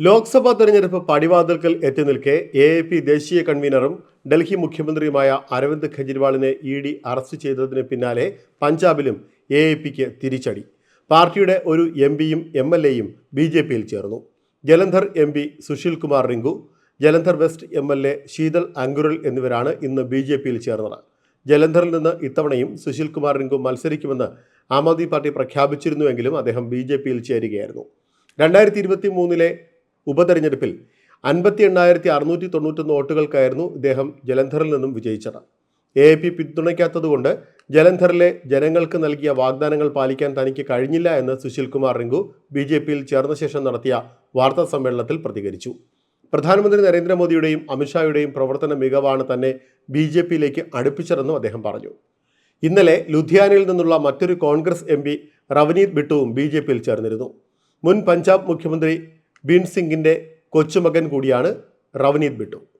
ലോക്സഭാ തെരഞ്ഞെടുപ്പ് പടിവാതിൽക്കൽ എത്തി നിൽക്കെ എ പി ദേശീയ കൺവീനറും ഡൽഹി മുഖ്യമന്ത്രിയുമായ അരവിന്ദ് കെജ്രിവാളിനെ ഇ ഡി അറസ്റ്റ് ചെയ്തതിന് പിന്നാലെ പഞ്ചാബിലും എ എ പിക്ക് തിരിച്ചടി. പാർട്ടിയുടെ ഒരു എം പിയും എം എൽ എയും ബി ജെ പിയിൽ ചേർന്നു. Jalandhar M P Sushil Kumar Rinku Jalandhar west M L A Sheetal Angural എന്നിവരാണ് ഇന്ന് ബി ജെ പിയിൽ ചേർന്നത്. ജലന്ധറിൽ നിന്ന് ഇത്തവണയും സുശീൽ കുമാർ റിങ്കു മത്സരിക്കുമെന്ന് ആം ആദ്മി പാർട്ടി പ്രഖ്യാപിച്ചിരുന്നുവെങ്കിലും അദ്ദേഹം ബി ജെ പിയിൽ ചേരുകയായിരുന്നു. രണ്ടായിരത്തി ഇരുപത്തി മൂന്നിലെ ഉപതെരഞ്ഞെടുപ്പിൽ അൻപത്തി എണ്ണായിരത്തി അറുന്നൂറ്റി തൊണ്ണൂറ്റൊന്ന് വോട്ടുകൾക്കായിരുന്നു ഇദ്ദേഹം ജലന്ധറിൽ നിന്നും വിജയിച്ചത്. എ പി പിന്തുണയ്ക്കാത്തതുകൊണ്ട് ജലന്ധറിലെ ജനങ്ങൾക്ക് നൽകിയ വാഗ്ദാനങ്ങൾ പാലിക്കാൻ തനിക്ക് കഴിഞ്ഞില്ല എന്ന് സുശീൽ കുമാർ റിങ്കു ബി ജെ പിയിൽ ചേർന്ന ശേഷം നടത്തിയ വാർത്താ സമ്മേളനത്തിൽ പ്രതികരിച്ചു. പ്രധാനമന്ത്രി നരേന്ദ്രമോദിയുടെയും അമിത്ഷായുടെയും പ്രവർത്തന മികവാണ് തന്നെ ബി ജെ പിയിലേക്ക് അടുപ്പിച്ചതെന്നും അദ്ദേഹം പറഞ്ഞു. ഇന്നലെ ലുധിയാനയിൽ നിന്നുള്ള മറ്റൊരു കോൺഗ്രസ് എം പി റവനീത് ബിട്ടുവും ബി ജെ പിയിൽ ചേർന്നിരുന്നു. മുൻ പഞ്ചാബ് മുഖ്യമന്ത്രി ബീൻ സിംഗിന്റെ കൊച്ചുമകൻ കൂടിയാണ് റവനീത് ബിട്ടു.